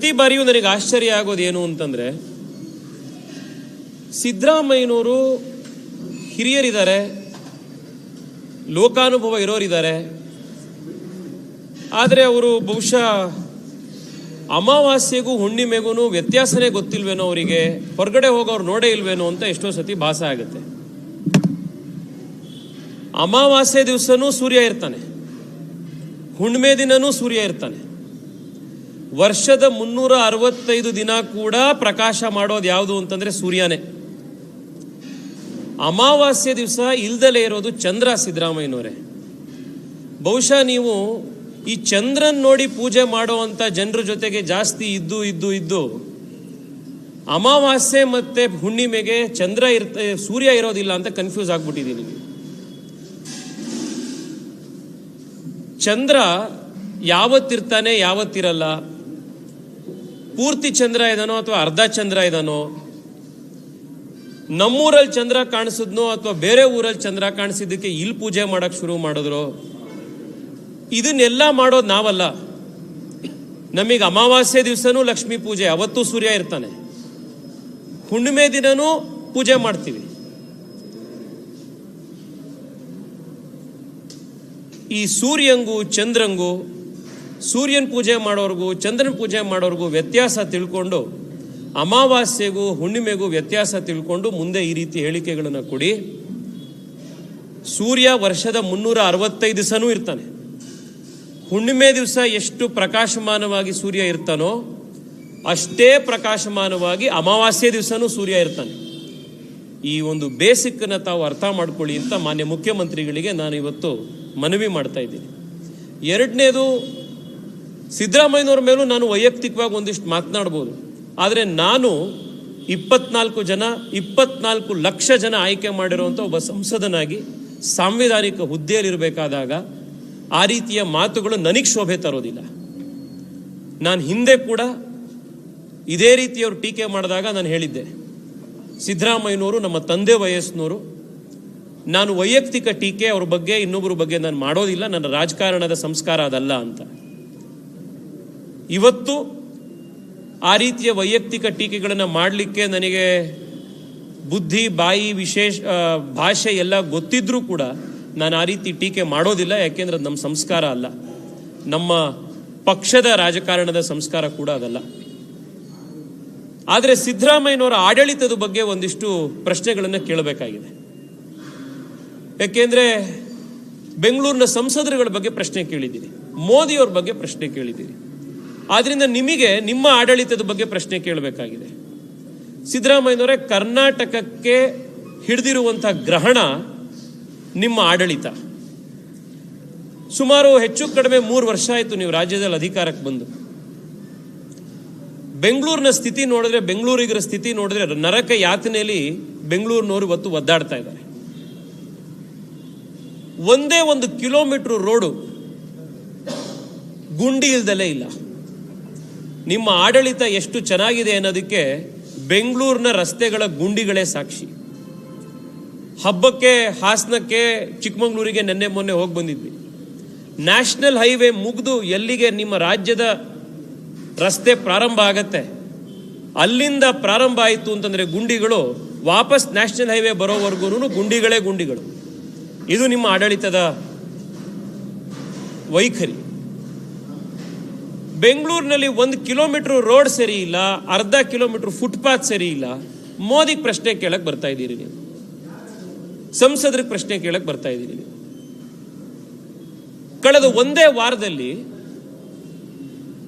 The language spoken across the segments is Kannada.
ಪ್ರತಿ ಬಾರಿಯೂ ನನಗೆ ಆಶ್ಚರ್ಯ ಏನು ಅಂತಂದ್ರೆ, ಸಿದ್ದರಾಮಯ್ಯನವರು ಹಿರಿಯರಿದ್ದಾರೆ, ಲೋಕಾನುಭವ ಇರೋರಿದ್ದಾರೆ, ಆದರೆ ಅವರು ಬಹುಶಃ ಅಮಾವಾಸ್ಯೆಗೂ ಹುಣ್ಣಿಮೆಗೂ ವ್ಯತ್ಯಾಸನೇ ಗೊತ್ತಿಲ್ವೇನೋ ಅವರಿಗೆ, ಹೊರಗಡೆ ಹೋಗೋರು ನೋಡೇ ಇಲ್ವೇನೋ ಅಂತ ಎಷ್ಟೋ ಸತಿ ಭಾಸ ಆಗುತ್ತೆ. ಅಮಾವಾಸ್ಯೆ ದಿವಸನೂ ಸೂರ್ಯ ಇರ್ತಾನೆ, ಹುಣ್ಣಿಮೆ ದಿನನೂ ಸೂರ್ಯ ಇರ್ತಾನೆ. ವರ್ಷದ ಮುನ್ನೂರ ಅರವತ್ತೈದು ದಿನ ಕೂಡ ಪ್ರಕಾಶ ಮಾಡೋದು ಯಾವುದು ಅಂತಂದ್ರೆ ಸೂರ್ಯನೇ. ಅಮಾವಾಸ್ಯ ದಿವಸ ಇಲ್ದಲೇ ಇರೋದು ಚಂದ್ರ ಸಿದ್ದರಾಮಯ್ಯನವರೇ. ಬಹುಶಃ ನೀವು ಈ ಚಂದ್ರನ್ ನೋಡಿ ಪೂಜೆ ಮಾಡುವಂತ ಜನರ ಜೊತೆಗೆ ಜಾಸ್ತಿ ಇದ್ದು ಇದ್ದು ಇದ್ದು ಅಮಾವಾಸ್ಯೆ ಮತ್ತೆ ಹುಣ್ಣಿಮೆಗೆ ಚಂದ್ರ ಇರ್ತ, ಸೂರ್ಯ ಇರೋದಿಲ್ಲ ಅಂತ ಕನ್ಫ್ಯೂಸ್ ಆಗ್ಬಿಟ್ಟಿದ್ದೀನಿ ಚಂದ್ರ ಯಾವತ್ತಿರ್ತಾನೆ ಯಾವತ್ತಿರಲ್ಲ? ಪೂರ್ತಿ ಚಂದ್ರ ಇದಾನೋ ಅಥವಾ ಅರ್ಧ ಚಂದ್ರ ಇದಾನೋ ನಮ್ಮೂರಲ್ಲಿ ಚಂದ್ರ ಕಾಣಿಸಿದ್ನೋ ಅಥವಾ ಬೇರೆ ಊರಲ್ಲಿ ಚಂದ್ರ ಕಾಣಿಸಿದ್ದಕ್ಕೆ ಇಲ್ಲಿ ಪೂಜೆ ಮಾಡಕ್ ಶುರು ಮಾಡಿದ್ರು. ಇದನ್ನೆಲ್ಲ ಮಾಡೋದು ನಾವಲ್ಲ. ನಮಗೆ ಅಮಾವಾಸ್ಯೆ ದಿವಸನೂ ಲಕ್ಷ್ಮೀ ಪೂಜೆ, ಅವತ್ತು ಸೂರ್ಯ ಇರ್ತಾನೆ. ಹುಣ್ಣಿಮೆ ದಿನನೂ ಪೂಜೆ ಮಾಡ್ತೀವಿ. ಈ ಸೂರ್ಯಂಗು, ಚಂದ್ರಂಗೂ ಸೂರ್ಯನ ಪೂಜೆ ಮಾಡೋರ್ಗೂ, ಚಂದ್ರನ ಪೂಜೆ ಮಾಡೋರಿಗೂ ವ್ಯತ್ಯಾಸ ತಿಳ್ಕೊಂಡು, ಅಮಾವಾಸ್ಯೆಗೂ ಹುಣ್ಣಿಮೆಗೂ ವ್ಯತ್ಯಾಸ ತಿಳ್ಕೊಂಡು ಮುಂದೆ ಈ ರೀತಿ ಹೇಳಿಕೆಗಳನ್ನು ಕೊಡಿ. ಸೂರ್ಯ ವರ್ಷದ ಮುನ್ನೂರ ಅರವತ್ತೈದು ದಿವಸನೂ ಇರ್ತಾನೆ. ಹುಣ್ಣಿಮೆ ದಿವಸ ಎಷ್ಟು ಪ್ರಕಾಶಮಾನವಾಗಿ ಸೂರ್ಯ ಇರ್ತಾನೋ, ಅಷ್ಟೇ ಪ್ರಕಾಶಮಾನವಾಗಿ ಅಮಾವಾಸ್ಯೆ ದಿವಸನೂ ಸೂರ್ಯ ಇರ್ತಾನೆ. ಈ ಒಂದು ಬೇಸಿಕ್ಕನ್ನು ತಾವು ಅರ್ಥ ಮಾಡ್ಕೊಳ್ಳಿ ಅಂತ ಮಾನ್ಯ ಮುಖ್ಯಮಂತ್ರಿಗಳಿಗೆ ನಾನು ಇವತ್ತು ಮನವಿ ಮಾಡ್ತಾ ಇದ್ದೀನಿ. ಎರಡನೇದು ಸಿದ್ದರಾಮಯ್ಯನವ್ರ ಮೇಲೂ ನಾನು ವೈಯಕ್ತಿಕವಾಗಿ ಒಂದಿಷ್ಟು ಮಾತನಾಡ್ಬೋದು. ಆದರೆ ನಾನು ಇಪ್ಪತ್ನಾಲ್ಕು ಜನ, ಇಪ್ಪತ್ನಾಲ್ಕು ಲಕ್ಷ ಜನ ಆಯ್ಕೆ ಮಾಡಿರುವಂಥ ಒಬ್ಬ ಸಂಸದನಾಗಿ ಸಾಂವಿಧಾನಿಕ ಹುದ್ದೆಯಲ್ಲಿರಬೇಕಾದಾಗ ಆ ರೀತಿಯ ಮಾತುಗಳು ನನಗೆ ಶೋಭೆ ತರೋದಿಲ್ಲ. ನಾನು ಹಿಂದೆ ಕೂಡ ಇದೇ ರೀತಿಯವರು ಟೀಕೆ ಮಾಡಿದಾಗ ನಾನು ಹೇಳಿದ್ದೆ. ಸಿದ್ದರಾಮಯ್ಯನವರು ನಮ್ಮ ತಂದೆ ವಯಸ್ಸಿನವರು, ನಾನು ವೈಯಕ್ತಿಕ ಟೀಕೆ ಅವ್ರ ಬಗ್ಗೆ ಇನ್ನೊಬ್ಬರ ಬಗ್ಗೆ ನಾನು ಮಾಡೋದಿಲ್ಲ, ನನ್ನ ರಾಜಕಾರಣದ ಸಂಸ್ಕಾರ ಅದಲ್ಲ ಅಂತ. ಇವತ್ತು ಆ ರೀತಿಯ ವೈಯಕ್ತಿಕ ಟೀಕೆಗಳನ್ನು ಮಾಡಲಿಕ್ಕೆ ನನಗೆ ಬುದ್ಧಿ, ಬಾಯಿ, ವಿಶೇಷ ಭಾಷೆ ಎಲ್ಲ ಗೊತ್ತಿದ್ರೂ ಕೂಡ ನಾನು ಆ ರೀತಿ ಟೀಕೆ ಮಾಡೋದಿಲ್ಲ, ಯಾಕೆಂದ್ರೆ ಅದು ನಮ್ಮ ಸಂಸ್ಕಾರ ಅಲ್ಲ. ನಮ್ಮ ಪಕ್ಷದ ರಾಜಕಾರಣದ ಸಂಸ್ಕಾರ ಕೂಡ ಅದಲ್ಲ. ಆದರೆ ಸಿದ್ದರಾಮಯ್ಯನವರ ಆಡಳಿತದ ಬಗ್ಗೆ ಒಂದಿಷ್ಟು ಪ್ರಶ್ನೆಗಳನ್ನು ಕೇಳಬೇಕಾಗಿದೆ. ಯಾಕೆಂದ್ರೆ ಬೆಂಗಳೂರಿನ ಸಂಸದರುಗಳ ಬಗ್ಗೆ ಪ್ರಶ್ನೆ ಕೇಳಿದ್ದೀರಿ ಮೋದಿಯವ್ರ ಬಗ್ಗೆ ಪ್ರಶ್ನೆ ಕೇಳಿದ್ದೀನಿ. ಆದ್ರಿಂದ ನಿಮಗೆ ನಿಮ್ಮ ಆಡಳಿತದ ಬಗ್ಗೆ ಪ್ರಶ್ನೆ ಕೇಳಬೇಕಾಗಿದೆ. ಸಿದ್ದರಾಮಯ್ಯನವರೇ ಕರ್ನಾಟಕಕ್ಕೆ ಹಿಡಿದಿರುವಂಥ ಗ್ರಹಣ ನಿಮ್ಮ ಆಡಳಿತ. ಸುಮಾರು ಹೆಚ್ಚು ಕಡಿಮೆ ಮೂರು ವರ್ಷ ಆಯಿತು ನೀವು ರಾಜ್ಯದಲ್ಲಿ ಅಧಿಕಾರಕ್ಕೆ ಬಂದು. ಬೆಂಗಳೂರಿನ ಸ್ಥಿತಿ ನೋಡಿದ್ರೆ, ಬೆಂಗಳೂರಿಗರ ಸ್ಥಿತಿ ನೋಡಿದ್ರೆ ನರಕ ಯಾತನೆಯಲ್ಲಿ ಬೆಂಗಳೂರಿನವರು ಇವತ್ತು ಒದ್ದಾಡ್ತಾ ಇದ್ದಾರೆ. ಒಂದೇ ಒಂದು ಕಿಲೋಮೀಟರ್ ರೋಡು ಗುಂಡಿ ಇಲ್ದಲೇ ಇಲ್ಲ. ನಿಮ್ಮ ಆಡಳಿತ ಎಷ್ಟು ಚೆನ್ನಾಗಿದೆ ಅನ್ನೋದಕ್ಕೆ ಬೆಂಗಳೂರಿನ ರಸ್ತೆಗಳ ಗುಂಡಿಗಳೇ ಸಾಕ್ಷಿ. ಹಬ್ಬಕ್ಕೆ, ಹಾಸನಕ್ಕೆ, ಚಿಕ್ಕಮಗಳೂರಿಗೆ ನೆನ್ನೆ ಮೊನ್ನೆ ಹೋಗಿ ಬಂದಿದ್ವಿ. ನ್ಯಾಷನಲ್ ಹೈವೇ ಮುಗಿದು ಎಲ್ಲಿಗೆ ನಿಮ್ಮ ರಾಜ್ಯದ ರಸ್ತೆ ಪ್ರಾರಂಭ ಆಗತ್ತೆ? ಅಲ್ಲಿಂದ ಪ್ರಾರಂಭ ಆಯಿತು ಅಂತಂದರೆ ಗುಂಡಿಗಳು ವಾಪಸ್ ನ್ಯಾಷನಲ್ ಹೈವೇ ಬರೋವರೆಗೂ ಗುಂಡಿಗಳೇ ಗುಂಡಿಗಳು. ಇದು ನಿಮ್ಮ ಆಡಳಿತದ ವೈಖರಿ. ಬೆಂಗಳೂರಿನಲ್ಲಿ ಒಂದು ಕಿಲೋಮೀಟರ್ ರೋಡ್ ಸರಿ ಇಲ್ಲ, ಅರ್ಧ ಕಿಲೋಮೀಟರ್ ಫುಟ್ಪಾತ್ ಸರಿ ಇಲ್ಲ. ಮೋದಿಗೆ ಪ್ರಶ್ನೆ ಕೇಳಕ್ ಬರ್ತಾ ಇದ್ದೀರಿ ನೀವು. ಸಂಸದರಿಗೆ ಪ್ರಶ್ನೆ ಕೇಳಕ್ ಬರ್ತಾ ಇದ್ದೀರಿ ನೀವು. ಕಳೆದ ಒಂದೇ ವಾರದಲ್ಲಿ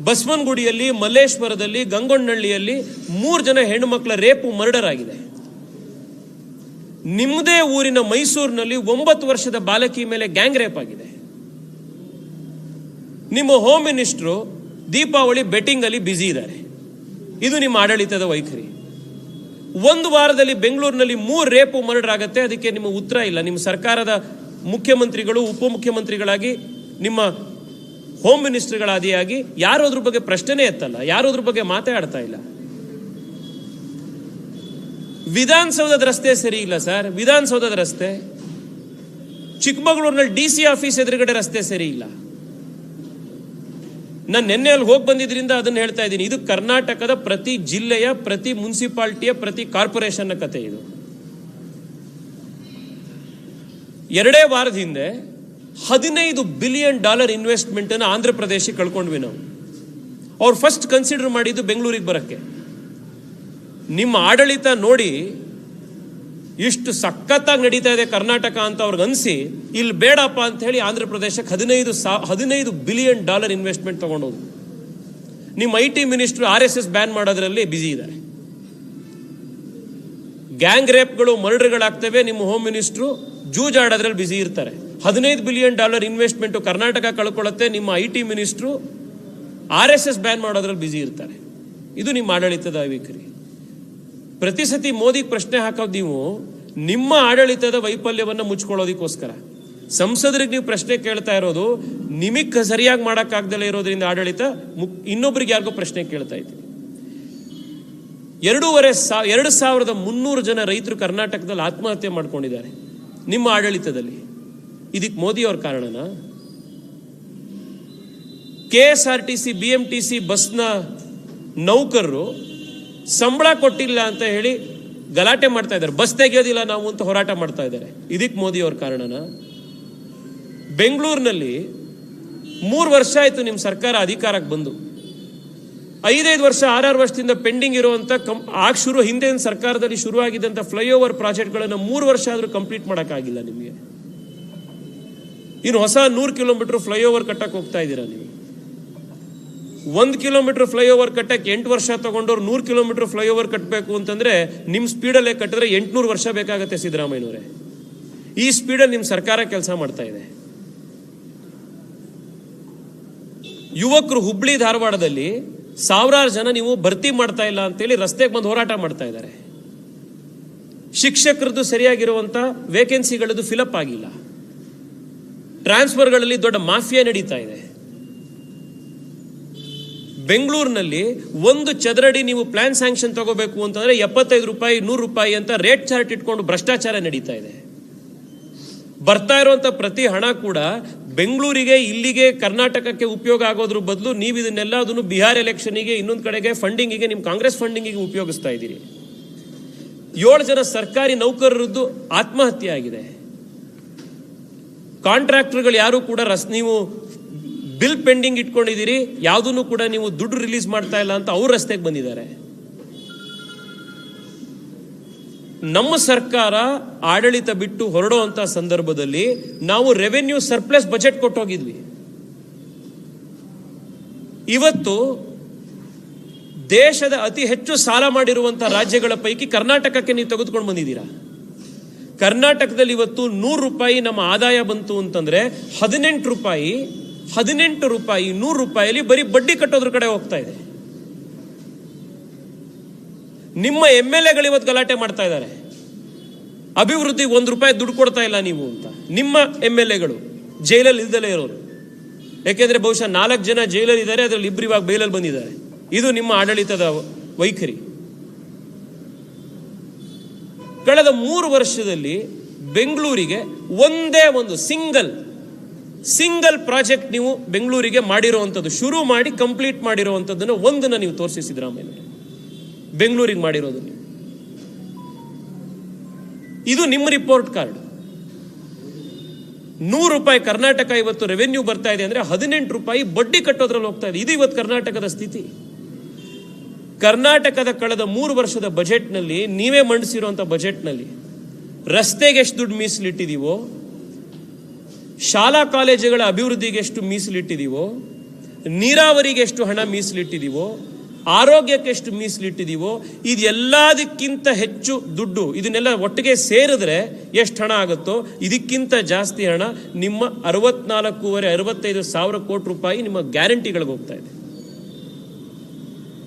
ಬಸವನಗುಡಿಯಲ್ಲಿ, ಮಲ್ಲೇಶ್ವರದಲ್ಲಿ ಗಂಗೊಣ್ಣಹಳ್ಳಿಯಲ್ಲಿ ಮೂರು ಜನ ಹೆಣ್ಣುಮಕ್ಕಳ ರೇಪು ಮರ್ಡರ್ ಆಗಿದೆ. ನಿಮ್ಮದೇ ಊರಿನ ಮೈಸೂರಿನಲ್ಲಿ ಒಂಬತ್ತು ವರ್ಷದ ಬಾಲಕಿ ಮೇಲೆ ಗ್ಯಾಂಗ್ ರೇಪ್ ಆಗಿದೆ. ನಿಮ್ಮ ಹೋಮ್ ಮಿನಿಸ್ಟ್ರು ದೀಪಾವಳಿ ಬೆಟ್ಟಿಂಗ್ ಅಲ್ಲಿ ಬ್ಯುಸಿ ಇದ್ದಾರೆ. ಇದು ನಿಮ್ಮ ಆಡಳಿತದ ವೈಖರಿ. ಒಂದು ವಾರದಲ್ಲಿ ಬೆಂಗಳೂರಿನಲ್ಲಿ ಮೂರು ರೇಪು ಮರ್ಡರ್ ಆಗುತ್ತೆ ಅದಕ್ಕೆ ನಿಮ್ಮ ಉತ್ತರ ಇಲ್ಲ. ನಿಮ್ಮ ಸರ್ಕಾರದ ಮುಖ್ಯಮಂತ್ರಿಗಳು, ಉಪಮುಖ್ಯಮಂತ್ರಿಗಳಾಗಿ, ನಿಮ್ಮ ಹೋಮ್ ಮಿನಿಸ್ಟರ್ಗಳಾದಿಯಾಗಿ ಯಾರು ಅದ್ರ ಬಗ್ಗೆ ಪ್ರಶ್ನೆನೇ ಎತ್ತಲ್ಲ ಯಾರು ಅದ್ರ ಬಗ್ಗೆ ಮಾತಾಡ್ತಾ ಇಲ್ಲ. ವಿಧಾನಸೌಧದ ರಸ್ತೆ ಸರಿ ಇಲ್ಲ ಸರ್. ವಿಧಾನಸೌಧದ ರಸ್ತೆ, ಚಿಕ್ಕಮಗಳೂರಿನಲ್ಲಿ ಡಿ ಸಿ ಆಫೀಸ್ ಎದುರುಗಡೆ ರಸ್ತೆ ಸರಿ ಇಲ್ಲ. ನಾನು ನಿನ್ನೆ ಅಲ್ಲಿ ಹೋಗಿ ಬಂದಿದ್ರಿಂದ ಅದನ್ನ ಹೇಳ್ತಾ ಇದ್ದೀನಿ. ಇದು ಕರ್ನಾಟಕದ ಪ್ರತಿ ಜಿಲ್ಲೆಯ, ಪ್ರತಿ ಮುನ್ಸಿಪಾಲ್ಟಿಯ, ಪ್ರತಿ ಕಾರ್ಪೊರೇಷನ್ನ ಕತೆ ಇದು. ಎರಡೇ ವಾರದ ಹಿಂದೆ ಹದಿನೈದು ಬಿಲಿಯನ್ ಡಾಲರ್ ಇನ್ವೆಸ್ಟ್ಮೆಂಟ್ ಅನ್ನು ಆಂಧ್ರ ಪ್ರದೇಶಕ್ಕೆ ಕಳ್ಕೊಂಡ್ವಿ ನಾವು. ಅವ್ರು ಫಸ್ಟ್ ಕನ್ಸಿಡರ್ ಮಾಡಿದ್ದು ಬೆಂಗಳೂರಿಗೆ ಬರಕ್ಕೆ. ನಿಮ್ಮ ಆಡಳಿತ ನೋಡಿ ಇಷ್ಟು ಸಖತ್ತಾಗಿ ನಡೀತಾ ಇದೆ ಕರ್ನಾಟಕ ಅಂತ ಅವ್ರಿಗೆ ಅನಿಸಿ ಇಲ್ಲಿ ಬೇಡಪ್ಪ ಅಂತ ಹೇಳಿ ಆಂಧ್ರ ಪ್ರದೇಶಕ್ಕೆ ಹದಿನೈದು ಸಾ, ಹದಿನೈದು ಬಿಲಿಯನ್ ಡಾಲರ್ ಇನ್ವೆಸ್ಟ್ಮೆಂಟ್ ತಗೊಂಡೋದು ನಿಮ್ಮ I T minister R S S ban ಮಾಡೋದ್ರಲ್ಲಿ ಬ್ಯುಸಿ ಇದ್ದಾರೆ ಗ್ಯಾಂಗ್ ರೇಪ್ಗಳು, ಮರ್ಡರ್ಗಳಾಗ್ತವೆ, ನಿಮ್ಮ ಹೋಮ್ ಮಿನಿಸ್ಟ್ರು ಜೂಜಾಡೋದ್ರಲ್ಲಿ ಬ್ಯುಸಿ ಇರ್ತಾರೆ. ಹದಿನೈದು ಬಿಲಿಯನ್ ಡಾಲರ್ ಇನ್ವೆಸ್ಟ್ಮೆಂಟು ಕರ್ನಾಟಕ ಕಳ್ಕೊಳ್ಳುತ್ತೆ, ನಿಮ್ಮ I T minister R S S ban ಮಾಡೋದ್ರಲ್ಲಿ ಬ್ಯುಸಿ ಇರ್ತಾರೆ. ಇದು ನಿಮ್ಮ ಆಡಳಿತದ ವೈಖರಿ ಪ್ರತಿ ಸತಿ ಮೋದಿಗೆ ಪ್ರಶ್ನೆ ಹಾಕೋದು ನೀವು ನಿಮ್ಮ ಆಡಳಿತದ ವೈಫಲ್ಯವನ್ನು ಮುಚ್ಕೊಳ್ಳೋದಕ್ಕೋಸ್ಕರ. ಸಂಸದರಿಗೆ ನೀವು ಪ್ರಶ್ನೆ ಕೇಳ್ತಾ ಇರೋದು, ನಿಮಗೆ ಸರಿಯಾಗಿ ಮಾಡೋಕ್ಕಾಗ್ದಲೇ ಇರೋದ್ರಿಂದ ಆಡಳಿತ ಮುಕ್, ಇನ್ನೊಬ್ರಿಗೆ ಯಾರಿಗೂ ಪ್ರಶ್ನೆ ಕೇಳ್ತಾ ಇದ್ದೀವಿ ಎರಡೂವರೆ ಸಾ, ಎರಡು ಸಾವಿರದ ಮುನ್ನೂರು ಜನ ರೈತರು ಕರ್ನಾಟಕದಲ್ಲಿ ಆತ್ಮಹತ್ಯೆ ಮಾಡ್ಕೊಂಡಿದ್ದಾರೆ, ನಿಮ್ಮ ಆಡಳಿತದಲ್ಲಿ. ಇದಕ್ಕೆ ಮೋದಿ ಅವ್ರ ಕಾರಣನಾ? K S R T C, B M T C ಬಸ್ನ ನೌಕರರು ಸಂಬಳ ಕೊಟ್ಟಿಲ್ಲ ಅಂತ ಹೇಳಿ ಗಲಾಟೆ ಮಾಡ್ತಾ ಇದ್ದಾರೆ. ಬಸ್ ತೆಗೆಯೋದಿಲ್ಲ ನಾವು ಅಂತ ಹೋರಾಟ ಮಾಡ್ತಾ ಇದ್ದಾರೆ. ಇದಕ್ಕೆ ಮೋದಿ ಅವ್ರ ಕಾರಣನ? ಬೆಂಗಳೂರಿನಲ್ಲಿ ಮೂರು ವರ್ಷ ಆಯಿತು ನಿಮ್ಮ ಸರ್ಕಾರ ಅಧಿಕಾರಕ್ಕೆ ಬಂದು. ಐದೈದು ವರ್ಷ, ಆರಾರು ವರ್ಷದಿಂದ ಪೆಂಡಿಂಗ್ ಇರುವಂಥ ಕಂ, ಆಗ ಶುರು, ಹಿಂದಿನ ಸರ್ಕಾರದಲ್ಲಿ ಶುರುವಾಗಿದ್ದಂಥ ಫ್ಲೈಓವರ್ ಪ್ರಾಜೆಕ್ಟ್ಗಳನ್ನು ಮೂರು ವರ್ಷ ಆದರೂ ಕಂಪ್ಲೀಟ್ ಮಾಡೋಕ್ಕಾಗಿಲ್ಲ ನಿಮಗೆ. ಇನ್ನು ಹೊಸ ನೂರು ಕಿಲೋಮೀಟರ್ ಫ್ಲೈಓವರ್ ಕಟ್ಟಕ್ಕೆ ಹೋಗ್ತಾ ಇದ್ದೀರಾ ನೀವು? ಒಂದು ಕಿಲೋಮೀಟರ್ ಫ್ಲೈಓವರ್ ಕಟ್ಟಕ್ಕೆ ಎಂಟು ವರ್ಷ ತಗೊಂಡವ್ರು ನೂರು ಕಿಲೋಮೀಟರ್ ಫ್ಲೈಓವರ್ ಕಟ್ಟಬೇಕು ಅಂತಂದ್ರೆ ನಿಮ್ಮ ಸ್ಪೀಡಲ್ಲೇ ಕಟ್ಟಿದ್ರೆ ಎಂಟುನೂರು ವರ್ಷ ಬೇಕಾಗತ್ತೆ ಸಿದ್ದರಾಮಯ್ಯನವರೇ. ಈ ಸ್ಪೀಡಲ್ಲಿ ನಿಮ್ಮ ಸರ್ಕಾರ ಕೆಲಸ ಮಾಡ್ತಾ ಇದೆ. ಯುವಕರು ಹುಬ್ಳಿ ಧಾರವಾಡದಲ್ಲಿ ಸಾವಿರಾರು ಜನ ನೀವು ಭರ್ತಿ ಮಾಡ್ತಾ ಇಲ್ಲ ಅಂತೇಳಿ ರಸ್ತೆಗೆ ಬಂದು ಹೋರಾಟ ಮಾಡ್ತಾ ಇದ್ದಾರೆ. ಶಿಕ್ಷಕರದ್ದು ಸರಿಯಾಗಿರುವಂಥ ವೇಕೆನ್ಸಿಗಳದ್ದು ಫಿಲಪ್ ಆಗಿಲ್ಲ. ಟ್ರಾನ್ಸ್ಫರ್ಗಳಲ್ಲಿ ದೊಡ್ಡ ಮಾಫಿಯಾ ನಡೀತಾ ಇದೆ. ಬೆಂಗಳೂರಿನಲ್ಲಿ ಒಂದು ಚದರಡಿ ನೀವು ಪ್ಲಾನ್ ಸ್ಯಾಂಕ್ಷನ್ ತಗೋಬೇಕು ಅಂತಂದ್ರೆ ಎಪ್ಪತ್ತೈದು ರೂಪಾಯಿ, ನೂರು ರೂಪಾಯಿ ಅಂತ ರೇಟ್ ಚಾರ್ಟ್ ಇಟ್ಕೊಂಡು ಭ್ರಷ್ಟಾಚಾರ ನಡೀತಾ ಇದೆ. ಬರ್ತಾ ಇರುವಂತ ಪ್ರತಿ ಹಣ ಕೂಡ ಬೆಂಗಳೂರಿಗೆ, ಇಲ್ಲಿಗೆ, ಕರ್ನಾಟಕಕ್ಕೆ ಉಪಯೋಗ ಆಗೋದ್ರ ಬದಲು ನೀವು ಇದನ್ನೆಲ್ಲ ಅದನ್ನು ಬಿಹಾರ್ ಎಲೆಕ್ಷನ್ಗೆ ಇನ್ನೊಂದು ಕಡೆಗೆ ಫಂಡಿಂಗಿಗೆ ನಿಮ್ಮ ಕಾಂಗ್ರೆಸ್ ಫಂಡಿಂಗಿಗೆ ಉಪಯೋಗಿಸ್ತಾ ಇದ್ದೀರಿ. ಏಳು ಜನ ಸರ್ಕಾರಿ ನೌಕರರದ್ದು ಆತ್ಮಹತ್ಯೆ ಆಗಿದೆ. ಕಾಂಟ್ರಾಕ್ಟರ್ಗಳು ಯಾರು ಕೂಡ ರಸ್ ನೀವು ಬಿಲ್ ಪೆಂಡಿಂಗ್ ಇಟ್ಕೊಂಡಿದ್ದೀರಿ, ಯಾವುದನ್ನು ಕೂಡ ನೀವು ದುಡ್ಡು ರಿಲೀಸ್ ಮಾಡ್ತಾ ಇಲ್ಲ ಅಂತ ಅವ್ರ ರಸ್ತೆಗೆ ಬಂದಿದ್ದಾರೆ. ನಮ್ಮ ಸರ್ಕಾರ ಆಡಳಿತ ಬಿಟ್ಟು ಹೊರಡುವಂತ ಸಂದರ್ಭದಲ್ಲಿ ನಾವು ರೆವೆನ್ಯೂ ಸರ್ಪ್ಲಸ್ ಬಜೆಟ್ ಕೊಟ್ಟೋಗಿದ್ವಿ. ಇವತ್ತು ದೇಶದ ಅತಿ ಹೆಚ್ಚು ಸಾಲ ಮಾಡಿರುವಂತಹ ರಾಜ್ಯಗಳ ಪೈಕಿ ಕರ್ನಾಟಕಕ್ಕೆ ನೀವು ತೆಗೆದುಕೊಂಡು ಬಂದಿದ್ದೀರಾ? ಕರ್ನಾಟಕದಲ್ಲಿ ಇವತ್ತು ನೂರು ರೂಪಾಯಿ ನಮ್ಮ ಆದಾಯ ಬಂತು ಅಂತಂದ್ರೆ ಹದಿನೆಂಟು ರೂಪಾಯಿ ಹದಿನೆಂಟು ರೂಪಾಯಿ, ನೂರು ರೂಪಾಯಿಯಲ್ಲಿ ಬರೀ ಬಡ್ಡಿ ಕಟ್ಟೋದ್ರ ಕಡೆ ಹೋಗ್ತಾ ಇದೆ. ನಿಮ್ಮ ಎಂ ಎಲ್ ಎಗಳು ಇವತ್ತು ಗಲಾಟೆ ಮಾಡ್ತಾ ಇದ್ದಾರೆ. ಅಭಿವೃದ್ಧಿ ಒಂದು ರೂಪಾಯಿ ದುಡ್ಡು ಕೊಡ್ತಾ ಇಲ್ಲ ನೀವು ಅಂತ. ನಿಮ್ಮ ಎಂ ಎಲ್ ಎಗಳು ಜೈಲಲ್ಲಿ ಇಲ್ದಲೇ ಇರೋರು. ಯಾಕೆಂದ್ರೆ ಬಹುಶಃ ನಾಲ್ಕು ಜನ ಜೈಲಲ್ಲಿ ಇದ್ದಾರೆ, ಅದರಲ್ಲಿ ಇಬ್ಬರು ಇವಾಗ ಬೈಲಲ್ಲಿ ಬಂದಿದ್ದಾರೆ. ಇದು ನಿಮ್ಮ ಆಡಳಿತದ ವೈಖರಿ. ಕಳೆದ ಮೂರು ವರ್ಷದಲ್ಲಿ ಬೆಂಗಳೂರಿಗೆ ಒಂದೇ ಒಂದು ಸಿಂಗಲ್ ಸಿಂಗಲ್ ಪ್ರಾಜೆಕ್ಟ್ ನೀವು ಬೆಂಗಳೂರಿಗೆ ಮಾಡಿರುವಂಥದ್ದು, ಶುರು ಮಾಡಿ ಕಂಪ್ಲೀಟ್ ಮಾಡಿರುವಂಥದ್ದನ್ನು ಒಂದನ್ನು ನೀವು ತೋರಿಸಿ ಸಿದ್ದರಾಮಯ್ಯ ಬೆಂಗಳೂರಿಗೆ ಮಾಡಿರೋದು ಇದು ನಿಮ್ಮ ರಿಪೋರ್ಟ್ ಕಾರ್ಡ್ ನೂರು ರೂಪಾಯಿ ಕರ್ನಾಟಕ ಇವತ್ತು ರೆವೆನ್ಯೂ ಬರ್ತಾ ಇದೆ ಅಂದ್ರೆ ಹದಿನೆಂಟು ರೂಪಾಯಿ ಬಡ್ಡಿ ಕಟ್ಟೋದ್ರಲ್ಲಿ ಹೋಗ್ತಾ ಇದೆ. ಇದು ಇವತ್ತು ಕರ್ನಾಟಕದ ಸ್ಥಿತಿ. ಕರ್ನಾಟಕದ ಕಳೆದ ಮೂರು ವರ್ಷದ ಬಜೆಟ್ನಲ್ಲಿ ನೀವೇ ಮಂಡಿಸಿರುವಂಥ ಬಜೆಟ್ನಲ್ಲಿ ರಸ್ತೆಗೆ ಎಷ್ಟು ದುಡ್ಡು ಮೀಸಲಿಟ್ಟಿದೀವೋ ಶಾಲಾ ಕಾಲೇಜುಗಳ ಅಭಿವೃದ್ಧಿಗೆ ಎಷ್ಟು ಮೀಸಲಿಟ್ಟಿದೀವೋ, ನೀರಾವರಿಗೆ ಎಷ್ಟು ಹಣ ಮೀಸಲಿಟ್ಟಿದೀವೋ, ಆರೋಗ್ಯಕ್ಕೆ ಎಷ್ಟು ಮೀಸಲಿಟ್ಟಿದೀವೋ, ಇದೆಲ್ಲದಕ್ಕಿಂತ ಹೆಚ್ಚು ದುಡ್ಡು, ಇದನ್ನೆಲ್ಲ ಒಟ್ಟಿಗೆ ಸೇರಿದ್ರೆ ಎಷ್ಟು ಹಣ ಆಗುತ್ತೋ, ಇದಕ್ಕಿಂತ ಜಾಸ್ತಿ ಹಣ ನಿಮ್ಮ ಅರವತ್ನಾಲ್ಕೂವರೆ, ಅರವತ್ತೈದು ಸಾವಿರ ಕೋಟಿ ರೂಪಾಯಿ ನಿಮ್ಮ ಗ್ಯಾರಂಟಿಗಳಿಗೆ ಹೋಗ್ತಾ ಇದೆ.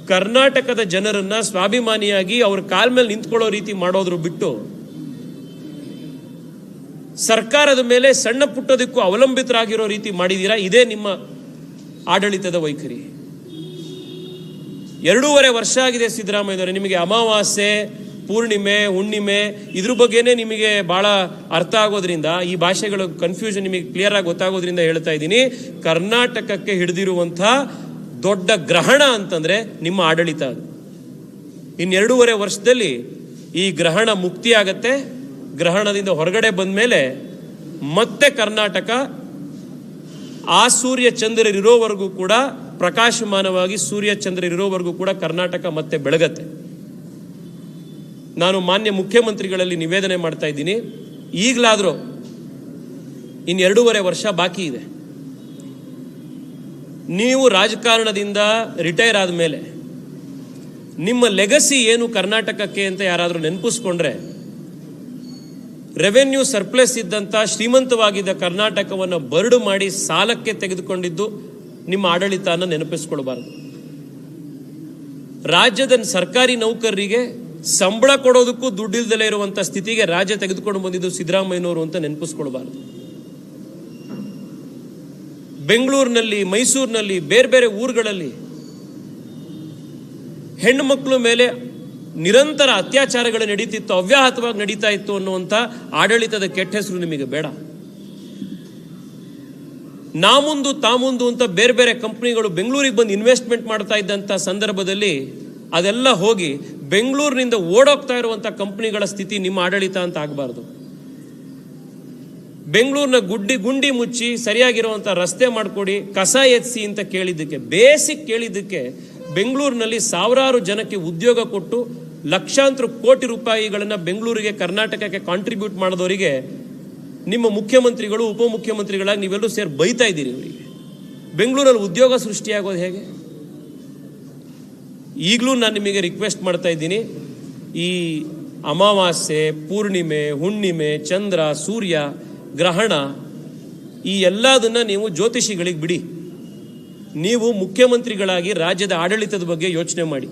ಕರ್ನಾಟಕದ ಜನರನ್ನ ಸ್ವಾಭಿಮಾನಿಯಾಗಿ ಅವ್ರ ಕಾಲ್ ಮೇಲೆ ನಿಂತ್ಕೊಳ್ಳೋ ರೀತಿ ಮಾಡೋದ್ರು ಬಿಟ್ಟು ಸರ್ಕಾರದ ಮೇಲೆ ಸಣ್ಣ ಪುಟ್ಟದಕ್ಕೂ ಅವಲಂಬಿತರಾಗಿರೋ ರೀತಿ ಮಾಡಿದ್ದೀರಾ ಇದೇ ನಿಮ್ಮ ಆಡಳಿತದ ವೈಖರಿ. ಎರಡೂವರೆ ವರ್ಷ ಆಗಿದೆ ಸಿದ್ದರಾಮಯ್ಯನವರೇ ನಿಮಗೆ ಅಮಾವಾಸ್ಯೆ, ಪೂರ್ಣಿಮೆ, ಹುಣ್ಣಿಮೆ, ಇದ್ರ ಬಗ್ಗೆನೇ ನಿಮಗೆ ಬಹಳ ಅರ್ಥ ಆಗೋದ್ರಿಂದ, ಈ ಭಾಷೆಗಳ ಕನ್ಫ್ಯೂಷನ್ ನಿಮಗೆ ಕ್ಲಿಯರ್ ಆಗಿ ಗೊತ್ತಾಗೋದ್ರಿಂದ ಹೇಳ್ತಾ ಇದ್ದೀನಿ, ಕರ್ನಾಟಕಕ್ಕೆ ಹಿಡಿದಿರುವಂಥ ದೊಡ್ಡ ಗ್ರಹಣ ಅಂತಂದ್ರೆ ನಿಮ್ಮ ಆಡಳಿತ ಅದು. ಇನ್ನೆರಡೂವರೆ ವರ್ಷದಲ್ಲಿ ಈ ಗ್ರಹಣ ಮುಕ್ತಿಯಾಗತ್ತೆ ಗ್ರಹಣದಿಂದ ಹೊರಗಡೆ ಬಂದ ಮೇಲೆ ಮತ್ತೆ ಕರ್ನಾಟಕ, ಆ ಸೂರ್ಯ ಚಂದ್ರರಿರೋವರೆಗೂ ಕೂಡ ಪ್ರಕಾಶಮಾನವಾಗಿ ಸೂರ್ಯ ಚಂದ್ರರಿರೋವರೆಗೂ ಕೂಡ ಕರ್ನಾಟಕ ಮತ್ತೆ ಬೆಳಗತ್ತೆ. ನಾನು ಮಾನ್ಯ ಮುಖ್ಯಮಂತ್ರಿಗಳಲ್ಲಿ ನಿವೇದನೆ ಮಾಡ್ತಾ ಇದ್ದೀನಿ. ಈಗಲಾದರೂ ಇನ್ನು ಎರಡೂವರೆ ವರ್ಷ ಬಾಕಿ ಇದೆ. ನೀವು ರಾಜಕಾರಣದಿಂದ ರಿಟೈರ್ ಆದ ಮೇಲೆ ನಿಮ್ಮ ಲೆಗಸಿ ಏನು ಕರ್ನಾಟಕಕ್ಕೆ ಅಂತ ಯಾರಾದರೂ ನೆನಪಿಸ್ಕೊಂಡ್ರೆ ರೆವೆನ್ಯೂ ಸರ್ಪ್ಲಸ್ ಇದ್ದಂಥ ಶ್ರೀಮಂತವಾಗಿದ್ದ ಕರ್ನಾಟಕವನ್ನು ಬರಡು ಮಾಡಿ ಸಾಲಕ್ಕೆ ತೆಗೆದುಕೊಂಡಿದ್ದು ನಿಮ್ಮ ಆಡಳಿತನ ನೆನಪಿಸ್ಕೊಳ್ಬಾರ್ದು. ರಾಜ್ಯದ ಸರ್ಕಾರಿ ನೌಕರರಿಗೆ ಸಂಬಳ ಕೊಡೋದಕ್ಕೂ ದುಡ್ಡಿಲ್ದಲೇ ಇರುವಂಥ ಸ್ಥಿತಿಗೆ ರಾಜ್ಯ ತೆಗೆದುಕೊಂಡು ಬಂದಿದ್ದು ಸಿದ್ದರಾಮಯ್ಯನವರು ಅಂತ ನೆನಪಿಸ್ಕೊಳ್ಬಾರ್ದು. ಬೆಂಗಳೂರಿನಲ್ಲಿ, ಮೈಸೂರಿನಲ್ಲಿ, ಬೇರೆ ಬೇರೆ ಊರುಗಳಲ್ಲಿ ಹೆಣ್ಣು ಮಕ್ಕಳ ಮೇಲೆ ನಿರಂತರ ಅತ್ಯಾಚಾರಗಳು ನಡೀತಿತ್ತು, ಅವ್ಯಾಹತವಾಗಿ ನಡೀತಾ ಇತ್ತು ಅನ್ನುವಂಥ ಆಡಳಿತದ ಕೆಟ್ಟ ಹೆಸರು ನಿಮಗೆ ಬೇಡ. ನಾಮುಂದು, ತಾಮುಂದು ಅಂತ ಬೇರೆ ಬೇರೆ ಕಂಪ್ನಿಗಳು ಬೆಂಗಳೂರಿಗೆ ಬಂದು ಇನ್ವೆಸ್ಟ್ಮೆಂಟ್ ಮಾಡ್ತಾ ಇದ್ದಂಥ ಸಂದರ್ಭದಲ್ಲಿ ಅದೆಲ್ಲ ಹೋಗಿ ಬೆಂಗಳೂರಿನಿಂದ ಓಡೋಗ್ತಾ ಇರುವಂಥ ಕಂಪ್ನಿಗಳ ಸ್ಥಿತಿ ನಿಮ್ಮ ಆಡಳಿತ ಅಂತ ಆಗಬಾರ್ದು. ಬೆಂಗಳೂರಿನ ಗುಡ್ಡಿ, ಗುಂಡಿ ಮುಚ್ಚಿ ಸರಿಯಾಗಿರುವಂಥ ರಸ್ತೆ ಮಾಡಿಕೊಡಿ, ಕಸ ಎತ್ಸಿ ಅಂತ ಕೇಳಿದ್ದಕ್ಕೆ, ಬೇಸಿಕ್ ಕೇಳಿದ್ದಕ್ಕೆ ಬೆಂಗಳೂರಿನಲ್ಲಿ ಸಾವಿರಾರು ಜನಕ್ಕೆ ಉದ್ಯೋಗ ಕೊಟ್ಟು ಲಕ್ಷಾಂತರ ಕೋಟಿ ರೂಪಾಯಿಗಳನ್ನು ಬೆಂಗಳೂರಿಗೆ, ಕರ್ನಾಟಕಕ್ಕೆ ಕಾಂಟ್ರಿಬ್ಯೂಟ್ ಮಾಡಿದವರಿಗೆ ನಿಮ್ಮ ಮುಖ್ಯಮಂತ್ರಿಗಳು, ಉಪಮುಖ್ಯಮಂತ್ರಿಗಳಾಗಿ ನೀವೆಲ್ಲರೂ ಸೇರಿ ಬೈತಾ ಇದ್ದೀರಿ ಇವರಿಗೆ. ಬೆಂಗಳೂರಲ್ಲಿ ಉದ್ಯೋಗ ಸೃಷ್ಟಿಯಾಗೋದು ಹೇಗೆ? ಈಗಲೂ ನಾನು ನಿಮಗೆ ರಿಕ್ವೆಸ್ಟ್ ಮಾಡ್ತಾ ಇದ್ದೀನಿ. ಈ ಅಮಾವಾಸ್ಯೆ, ಪೂರ್ಣಿಮೆ, ಹುಣ್ಣಿಮೆ, ಚಂದ್ರ, ಸೂರ್ಯ, ಗ್ರಹಣ, ಈ ಎಲ್ಲದನ್ನ ನೀವು ಜ್ಯೋತಿಷಿಗಳಿಗೆ ಬಿಡಿ. ನೀವು ಮುಖ್ಯಮಂತ್ರಿಗಳಾಗಿ ರಾಜ್ಯದ ಆಡಳಿತದ ಬಗ್ಗೆ ಯೋಚನೆ ಮಾಡಿ.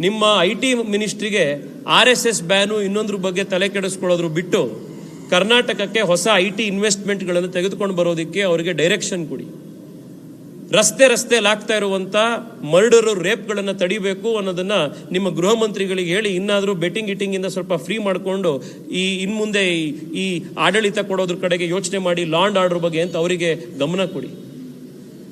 ನಿಮ್ಮ ಐ ಟಿ ಮಿನಿಸ್ಟ್ರಿಗೆ ಆರ್ ಎಸ್ ಎಸ್ ಬ್ಯಾನು ಇನ್ನೊಂದ್ರ ಬಗ್ಗೆ ತಲೆ ಕೆಡಿಸ್ಕೊಳ್ಳೋದ್ರು ಬಿಟ್ಟು ಕರ್ನಾಟಕಕ್ಕೆ ಹೊಸ ಐ ಟಿ ಇನ್ವೆಸ್ಟ್ಮೆಂಟ್ಗಳನ್ನು ತೆಗೆದುಕೊಂಡು ಬರೋದಕ್ಕೆ ಅವರಿಗೆ ಡೈರೆಕ್ಷನ್ ಕೊಡಿ. ರಸ್ತೆ ರಸ್ತೆ ಲಾಗ್ತಾ ಇರುವಂಥ ಮರ್ಡರು, ರೇಪ್ಗಳನ್ನು ತಡಿಬೇಕು ಅನ್ನೋದನ್ನ ನಿಮ್ಮ ಗೃಹ ಮಂತ್ರಿಗಳಿಗೆ ಹೇಳಿ, ಇನ್ನಾದರೂ ಬೆಟ್ಟಿಂಗ್ ಗಿಟ್ಟಿಂಗಿಂದ ಸ್ವಲ್ಪ ಫ್ರೀ ಮಾಡಿಕೊಂಡು ಈ ಇನ್ನು ಮುಂದೆ ಈ- ಈ ಆಡಳಿತ ಕೊಡೋದ್ರ ಕಡೆಗೆ ಯೋಚನೆ ಮಾಡಿ ಲಾಂಡ್ ಆರ್ಡರ್ ಬಗ್ಗೆ ಅಂತ ಅವರಿಗೆ ಗಮನ ಕೊಡಿ.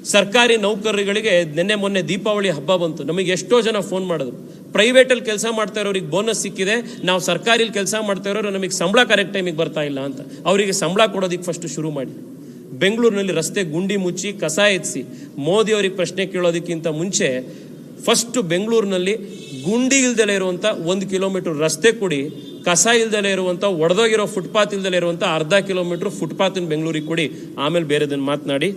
ಸರ್ಕಾರಿ ನೌಕರರಿಗೆ ನಿನ್ನೆ ಮೊನ್ನೆ ದೀಪಾವಳಿ ಹಬ್ಬ ಬಂತು. ನಮಗೆ ಎಷ್ಟೋ ಜನ ಫೋನ್ ಮಾಡಿದ್ರು. ಪ್ರೈವೇಟಲ್ಲಿ ಕೆಲಸ ಮಾಡ್ತಾ ಇರೋರಿಗೆ ಬೋನಸ್ ಸಿಕ್ಕಿದೆ, ನಾವು ಸರ್ಕಾರಿಲಿ ಕೆಲಸ ಮಾಡ್ತಾ ಇರೋರು ನಮಗೆ ಸಂಬಳ ಕರೆಕ್ಟ್ ಟೈಮಿಗೆ ಬರ್ತಾ ಇಲ್ಲ ಅಂತ. ಅವರಿಗೆ ಸಂಬಳ ಕೊಡೋದಕ್ಕೆ ಫಸ್ಟ್ ಶುರು ಮಾಡಿ. ಬೆಂಗಳೂರಿನಲ್ಲಿ ರಸ್ತೆ ಗುಂಡಿ ಮುಚ್ಚಿ ಕಸ ಎತ್ತಿಸಿ ಮೋದಿ ಅವರಿಗೆ ಪ್ರಶ್ನೆ ಕೇಳೋದಕ್ಕಿಂತ ಮುಂಚೆ ಫಸ್ಟ್ ಬೆಂಗಳೂರಿನಲ್ಲಿ ಗುಂಡಿ ಇಲ್ದಲೇ ಇರುವಂಥ ಒಂದು ಕಿಲೋಮೀಟರ್ ರಸ್ತೆ ಕೊಡಿ, ಕಸ ಇಲ್ದಲೇ ಇರುವಂಥ ಒಡೆದೋಗಿರೋ ಫುಟ್ಪಾತ್ ಇಲ್ದಲೇ ಇರುವಂಥ ಅರ್ಧ ಕಿಲೋಮೀಟ್ರ್ ಫುಟ್ಪಾತಿನ ಬೆಂಗಳೂರಿಗೆ ಕೊಡಿ. ಆಮೇಲೆ ಬೇರೆದನ್ನು ಮಾತನಾಡಿ.